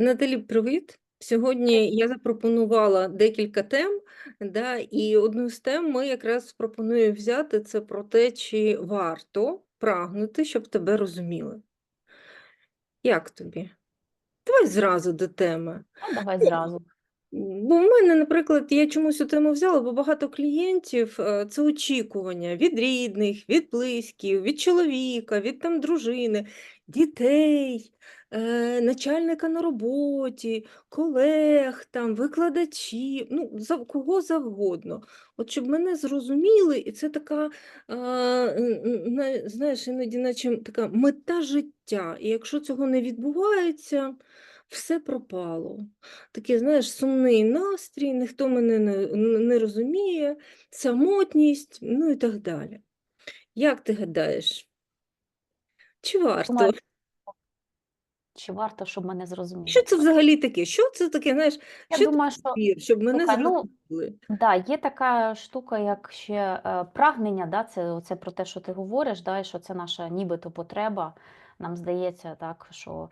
Наталі, привіт! Сьогодні я запропонувала декілька тем, да, і одну з тем ми якраз пропоную взяти це про те, чи варто прагнути, щоб тебе розуміли. Як тобі? Давай зразу до теми. А давай зразу. Бо в мене, наприклад, я чомусь цю тему взяла, бо багато клієнтів е, це очікування від рідних, від близьких, від чоловіка, від там дружини, дітей, е, начальника на роботі, колег, там, викладачів, ну, кого завгодно. От щоб мене зрозуміли, і це така, е, знаєш, іноді наче така мета життя. І якщо цього не відбувається, все пропало. Такий, знаєш, сумний настрій, ніхто мене не, не розуміє, самотність, ну і так далі. Як ти гадаєш? Чи варто? Чи варто, щоб мене зрозуміли? Що це взагалі таке? Що це таке, знаєш, Я що думаю, це що щоб мене слухай, ну, да, є така штука, як ще е, прагнення, да, це оце про те, що ти говориш, да, і що це наша нібито потреба. Нам здається, так, що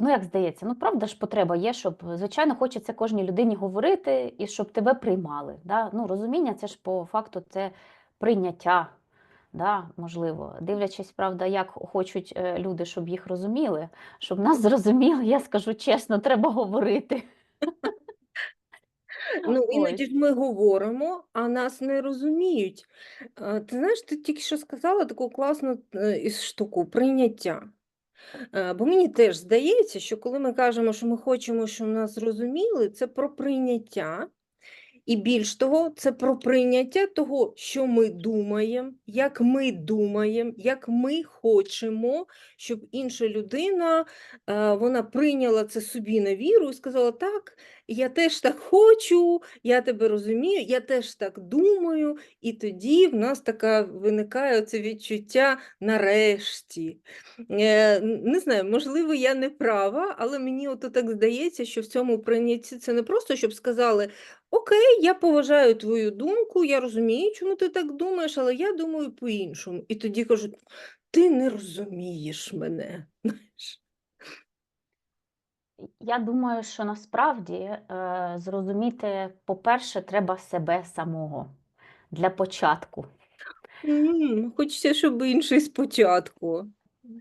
ну як здається, ну правда ж потреба є, щоб звичайно хочеться кожній людині говорити і щоб тебе приймали. Да? Ну, розуміння це ж по факту це прийняття. Да, можливо, дивлячись, правда, як хочуть е, люди, щоб їх розуміли, щоб нас зрозуміли, я скажу чесно, треба говорити. Ну, іноді ж ми говоримо, а нас не розуміють. Е, Ти знаєш, ти тільки що сказала таку класну е, штуку прийняття. Е, Бо мені теж здається, що коли ми кажемо, що ми хочемо, щоб нас зрозуміли, це про прийняття. І більш того, це про прийняття того, що ми думаємо, як ми думаємо, як ми хочемо, щоб інша людина е, вона прийняла це собі на віру і сказала: так, я теж так хочу, я тебе розумію, я теж так думаю. І тоді в нас така виникає це відчуття нарешті. Е, Не знаю, можливо, я не права, але мені ото так здається, що в цьому прийнятті це не просто, щоб сказали. Окей, я поважаю твою думку, я розумію, чому ти так думаєш, але я думаю по-іншому. І тоді кажуть, ти не розумієш мене. Знаєш. Я думаю, що насправді е, зрозуміти, по-перше, треба себе самого для початку. М, Хочеться, щоб інший спочатку.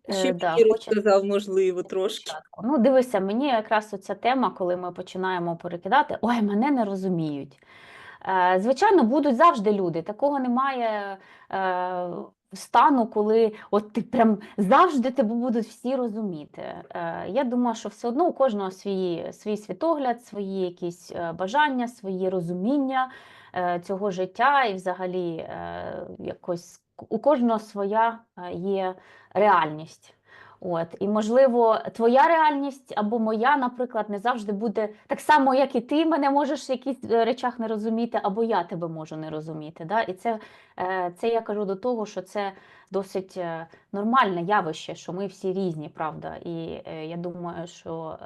Ще Е, б да, і розказав, можливо, трошки. спочатку. Ну, дивися, мені якраз оця тема, коли ми починаємо перекидати, ой, мене не розуміють. Е, Звичайно, будуть завжди люди. Такого немає е, стану, коли от ти прям завжди тебе будуть всі розуміти. Е, Я думаю, що все одно у кожного свій, свій світогляд, свої якісь е, бажання, свої розуміння е, цього життя, і взагалі якось у кожного своя є реальність. От, і можливо, твоя реальність або моя, наприклад, не завжди буде так само, як і ти мене можеш в якихось е, речах не розуміти, або я тебе можу не розуміти. Да? І це, е, це я кажу до того, що це досить е, нормальне явище, що ми всі різні, правда. І я думаю, що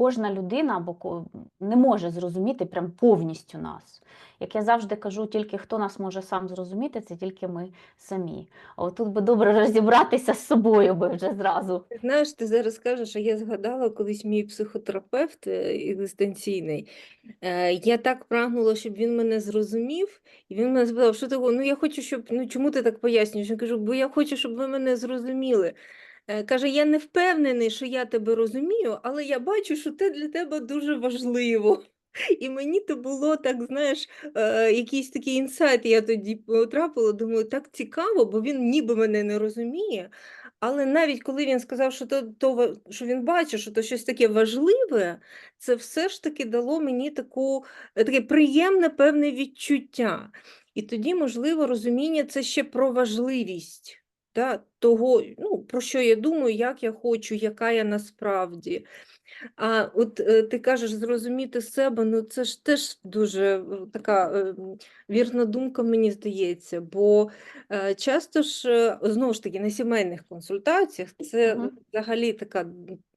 кожна людина або не може зрозуміти прям повністю нас. Як я завжди кажу, тільки хто нас може сам зрозуміти, це тільки ми самі. А от тут би добре розібратися з собою би вже зразу. Знаєш, ти зараз кажеш, а я згадала колись мій психотерапевт екзистенційний. Е, Я так прагнула, щоб він мене зрозумів, і він мене запитав, що такого? Ну я хочу, щоб ну чому ти так пояснюєш? Я кажу, бо я хочу, щоб ви мене зрозуміли. Е, Каже, я не впевнений, що я тебе розумію, але я бачу, що це для тебе дуже важливо. І мені то було так, знаєш, е, якийсь такий інсайт я тоді потрапила, думаю, так цікаво, бо він ніби мене не розуміє. Але навіть коли він сказав, що то, то що він бачить, що то щось таке важливе, це все ж таки дало мені таку, е, таке приємне певне відчуття. І тоді, можливо, розуміння це ще про важливість да, того, ну, про що я думаю, як я хочу, яка я насправді. А от е, ти кажеш зрозуміти себе, ну це ж теж дуже така е, вірна думка, мені здається, бо е, часто ж, знову ж таки, на сімейних консультаціях це Мгм. взагалі така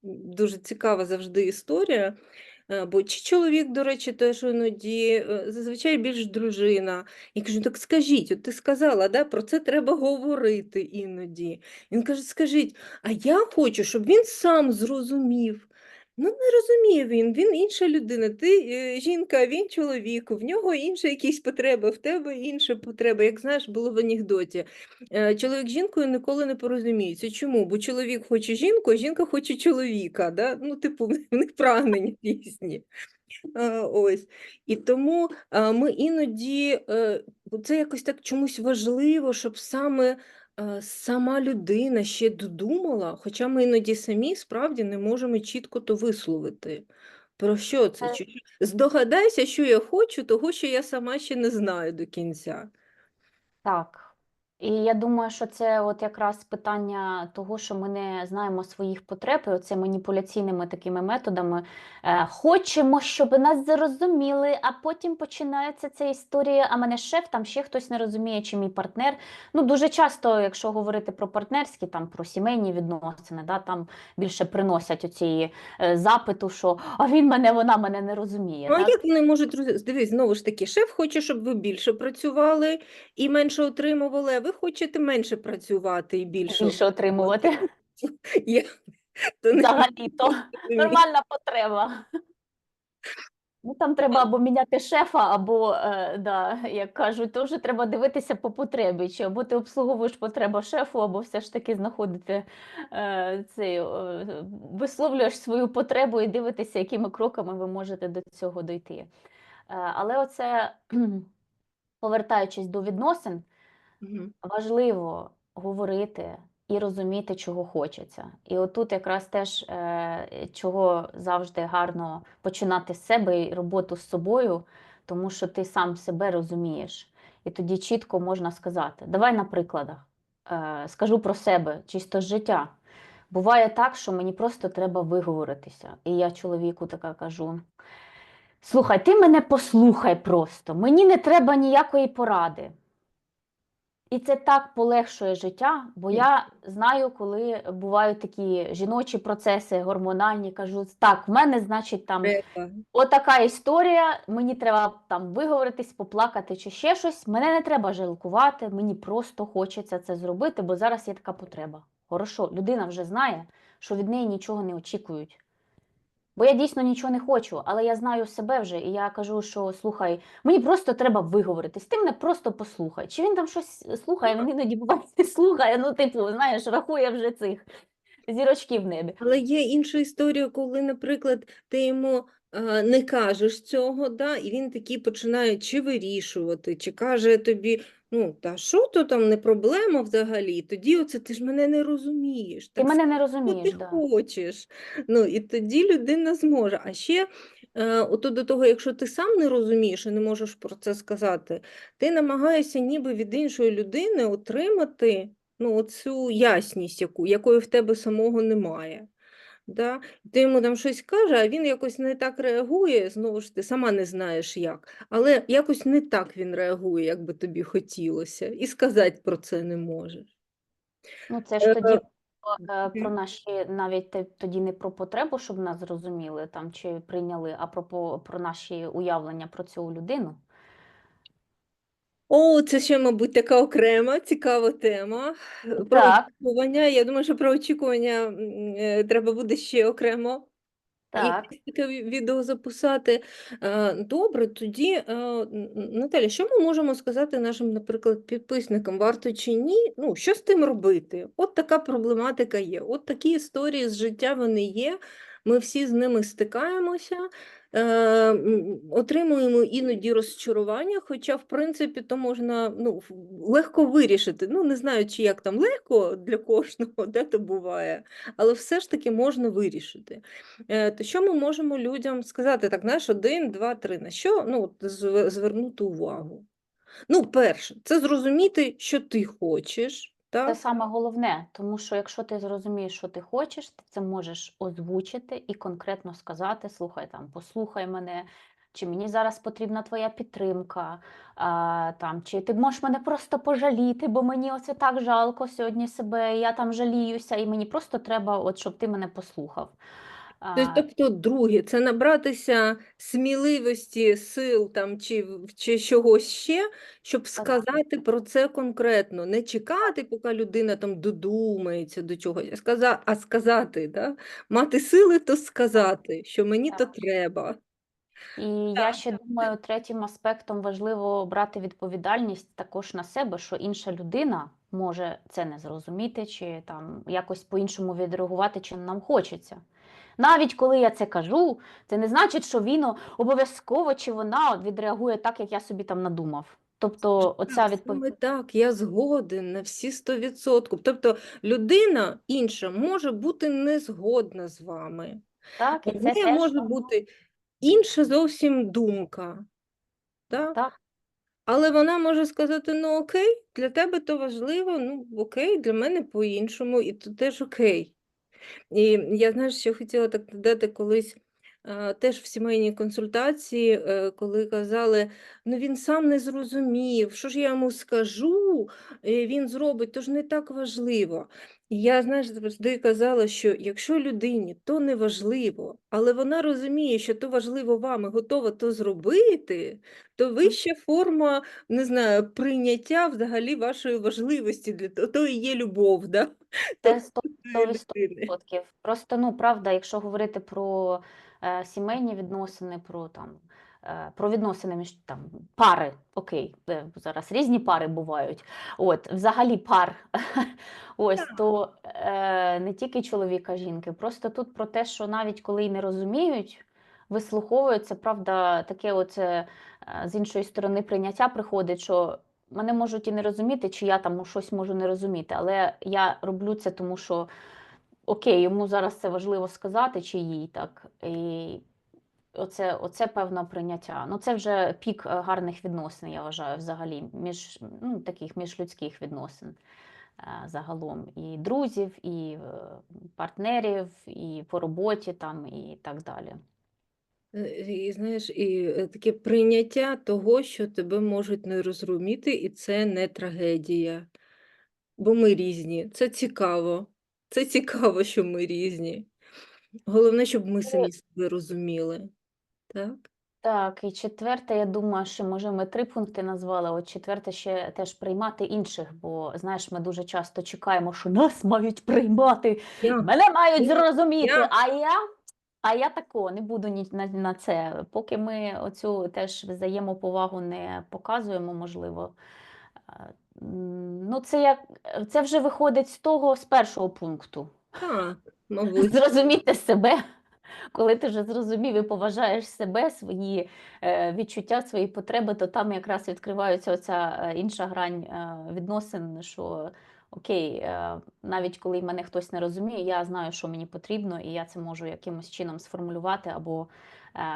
дуже цікава завжди історія. Е, Бо чи чоловік, до речі, теж іноді, е, зазвичай більш дружина. Я кажу, так скажіть, от ти сказала, да, про це треба говорити іноді. Він каже, скажіть, а я хочу, щоб він сам зрозумів. Ну, не розуміє він, він інша людина. Ти е, жінка, він чоловік, в нього інші якісь потреби, в тебе інші потреби. Як знаєш, було в анекдоті. Е, Чоловік з жінкою ніколи не порозуміються. Чому? Бо чоловік хоче жінку, а жінка хоче чоловіка. Да? Ну, типу, в них прагнення різні. Е, Ось. І тому ми іноді е, це якось так чомусь важливо, щоб саме е, сама людина ще додумала, хоча ми іноді самі справді не можемо чітко то висловити. Про що це? Е. Чи- Здогадайся, що я хочу, того, що я сама ще не знаю до кінця. Так. І я думаю, що це от якраз питання того, що ми не знаємо своїх потреб, і оце маніпуляційними такими методами. Е, хочемо, щоб нас зрозуміли, а потім починається ця історія, а мене шеф, там ще хтось не розуміє, чи мій партнер. Ну, дуже часто, якщо говорити про партнерські, там про сімейні відносини, да, там більше приносять оці е, запиту, що а він мене, вона мене не розуміє. Ну, а як вони можуть Дивись, знову ж таки, шеф хоче, щоб ви більше працювали і менше отримували, а ви хочете менше працювати і більше Більше отримувати. Я... то не Взагалі-то. Нормальна потреба. Ну, там треба або міняти шефа, або, е, да, як кажуть, то вже треба дивитися по потребі. Чи або ти обслуговуєш потребу шефу, або все ж таки знаходити е, цей, е, висловлюєш свою потребу і дивитися, якими кроками ви можете до цього дойти. Е, але оце, повертаючись до відносин, Важливо говорити і розуміти, чого хочеться. І отут якраз теж е, чого завжди гарно починати з себе і роботу з собою, тому що ти сам себе розумієш. І тоді чітко можна сказати. Давай на прикладах. Е, скажу про себе, чисто життя. Буває так, що мені просто треба виговоритися. І я чоловіку така кажу: слухай, ти мене послухай просто, мені не треба ніякої поради. І це так полегшує життя, бо я знаю, коли бувають такі жіночі процеси гормональні, кажу, так, в мене, значить, там Треба. отака історія, мені треба там виговоритись, поплакати чи ще щось. Мене не треба жалкувати, мені просто хочеться це зробити, бо зараз є така потреба. Хорошо, людина вже знає, що від неї нічого не очікують. Бо я дійсно нічого не хочу, але я знаю себе вже, і я кажу, що слухай, мені просто треба виговоритись, ти мене просто послухай. Чи він там щось слухає, він іноді буває слухає, ну, типу, знаєш, рахує вже цих зірочків в небі. Але є інша історія, коли, наприклад, ти йому не кажеш цього, да, і він такий починає чи вирішувати, чи каже тобі, ну, та що то там не проблема взагалі, тоді оце ти ж мене не розумієш. Ти так мене не розумієш, ти да. хочеш. Ну, і тоді людина зможе. А ще е, ото до того, якщо ти сам не розумієш і не можеш про це сказати, ти намагаєшся ніби від іншої людини отримати ну, оцю ясність, яку, якої в тебе самого немає. Да? Ти йому там щось каже, а він якось не так реагує, знову ж ти сама не знаєш як, але якось не так він реагує, як би тобі хотілося, і сказати про це не можеш. Ну, це ж Е, тоді про, е, про наші, навіть тоді не про потребу, щоб нас зрозуміли там чи прийняли, а про, про наші уявлення про цю людину. О, це ще, мабуть, така окрема цікава тема. Про Так, очікування. Я думаю, що про очікування м, е, треба буде ще окремо так. якесь таке ві- відео записати. Е, Добре, тоді, е, Н- Н- Наталя, що ми можемо сказати нашим, наприклад, підписникам, варто чи ні? Ну, що з тим робити? От така проблематика є. От такі історії з життя вони є. Ми всі з ними стикаємося, е, отримуємо іноді розчарування, хоча, в принципі, то можна ну, легко вирішити. Ну, не знаю, чи як там легко для кожного, де то буває, але все ж таки можна вирішити. Е, То що ми можемо людям сказати? Так, знаєш, один, два, три. На що ну, звернути увагу? Ну, перше, це зрозуміти, що ти хочеш. Це саме головне, тому що якщо ти зрозумієш, що ти хочеш, ти це можеш озвучити і конкретно сказати: слухай, там, послухай мене, чи мені зараз потрібна твоя підтримка, а, там, чи ти можеш мене просто пожаліти, бо мені оце так жалко сьогодні себе, я там жаліюся, і мені просто треба, от, щоб ти мене послухав. Тобто, тобто, друге, це набратися сміливості, сил там чи, чи чогось ще, щоб сказати про це конкретно, не чекати, поки людина там додумається до чогось, а сказа, а сказати, да? Мати сили, то сказати, що мені то треба. І я ще думаю, третім аспектом важливо брати відповідальність також на себе, що інша людина може це не зрозуміти, чи там якось по-іншому відреагувати, чи нам хочеться. Навіть коли я це кажу, це не значить, що він обов'язково чи вона відреагує так, як я собі там надумав. Тобто, оця Так, саме так, я згоден на всі 100%. Тобто людина інша може бути не згодна з вами. Так, і це теж може бути інша зовсім думка. Да? так. Але вона може сказати: ну окей, для тебе то важливо, ну окей, для мене по-іншому, і то теж окей. І я знаєш, що хотіла так додати колись теж в сімейній консультації, е, коли казали, ну він сам не зрозумів, що ж я йому скажу, він зробить, то ж не так важливо. І я, знаєш, завжди казала, що якщо людині то не важливо, але вона розуміє, що то важливо вам і готова то зробити, то вища форма, не знаю, прийняття взагалі вашої важливості для того, то і є любов, да? Це сто- тої сто людини. відсотків. Просто, ну, правда, якщо говорити про сімейні відносини, про там. е, Про відносини між там пари, окей, е, зараз різні пари бувають. От, взагалі пар. Ось то е, не тільки чоловіка, жінки. Просто тут про те, що навіть коли й не розуміють, вислуховують, це правда, таке оце е, з іншої сторони прийняття приходить, що мене можуть і не розуміти, чи я там щось можу не розуміти, але я роблю це, тому що окей, йому зараз це важливо сказати, чи їй так. І оце, оце певне прийняття. Ну, це вже пік е, гарних відносин, я вважаю, взагалі, між ну, таких міжлюдських відносин е, загалом. І друзів, і е, партнерів, і по роботі там, і так далі. І знаєш, і таке прийняття того, що тебе можуть не розуміти, і це не трагедія. Бо ми різні. Це цікаво. Це цікаво, що ми різні. Головне, щоб ми самі себе розуміли. Так? Так, і четверте, я думаю, що може ми три пункти назвали. От четверте ще теж приймати інших, бо знаєш, ми дуже часто чекаємо, що нас мають приймати, Я, мене мають я- зрозуміти. я- А я, а я такого не буду ні на, на це. Поки ми оцю теж взаємоповагу не показуємо, можливо. Ну, це як це вже виходить з того, з першого пункту. так, мабуть. Зрозуміти себе, коли ти вже зрозумів і поважаєш себе, свої е, відчуття, свої потреби, то там якраз відкривається оця е, інша грань е, відносин, що окей, навіть коли мене хтось не розуміє, я знаю, що мені потрібно, і я це можу якимось чином сформулювати або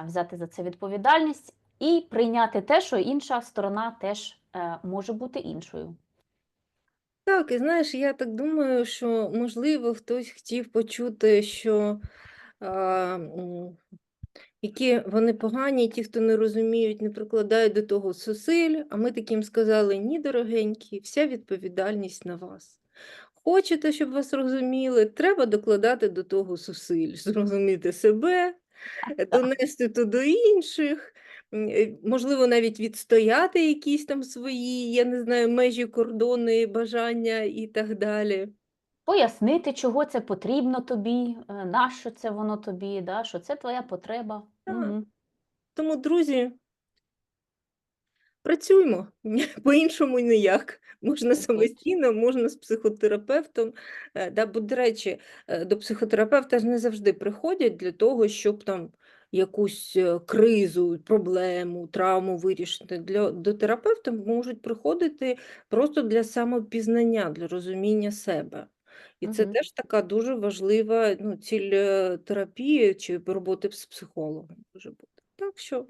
взяти за це відповідальність і прийняти те, що інша сторона теж е, може бути іншою. Так, і знаєш, я так думаю, що можливо хтось хотів почути, що м, які вони погані, ті, хто не розуміють, не прикладають до того зусиль, а ми таким сказали: ні, дорогенькі, вся відповідальність на вас. Хочете, щоб вас розуміли, треба докладати до того зусиль, зрозуміти себе, е, донести то до інших, е, можливо, навіть відстояти якісь там свої, я не знаю, межі, кордони, бажання і так далі. Пояснити, чого це потрібно тобі, е, нащо це воно тобі, да, що це твоя потреба. Так. Мгм. Тому, друзі, працюємо, по-іншому ніяк. Можна самостійно, можна з психотерапевтом. Е, Да, бо, до речі, е, до психотерапевта ж не завжди приходять для того, щоб там якусь е, кризу, проблему, травму вирішити. Для, до терапевта можуть приходити просто для самопізнання, для розуміння себе. І це теж така дуже важлива ну, ціль е, терапії чи роботи з психологом може бути. Так що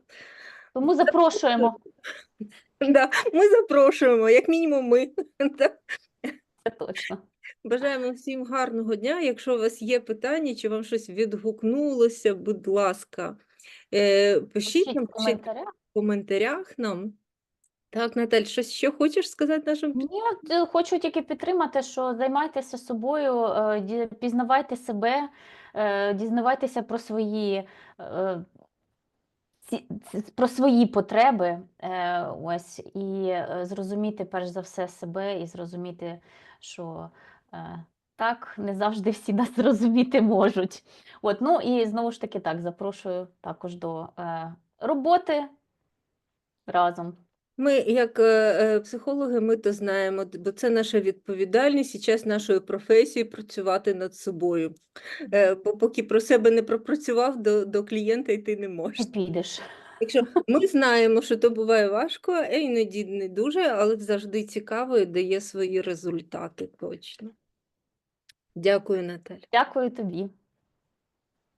Тому запрошуємо. да, ми запрошуємо, як мінімум ми. Це точно. Бажаємо всім гарного дня. Якщо у вас є питання, чи вам щось відгукнулося, будь ласка, е, пишіть Пишіть нам в пишіть коментарях. в коментарях нам. Так, Наталь, щось ще хочеш сказати нашим Ні, е, хочу тільки підтримати, що займайтеся собою, е, пізнавайте себе, дізнавайтеся про свої, про свої потреби, ось, і зрозуміти перш за все себе, і зрозуміти, що так не завжди всі нас зрозуміти можуть. От, ну і знову ж таки так, запрошую також до е, роботи разом. Ми, як е, е, психологи, ми то знаємо, бо це наша відповідальність і час нашої професії працювати над собою. Е, поки про себе не пропрацював, до, до клієнта йти не Не можеш. підеш. Якщо ми знаємо, що то буває важко, а іноді не дуже, але завжди цікаво і дає свої результати точно. Дякую, Наталя. Дякую тобі.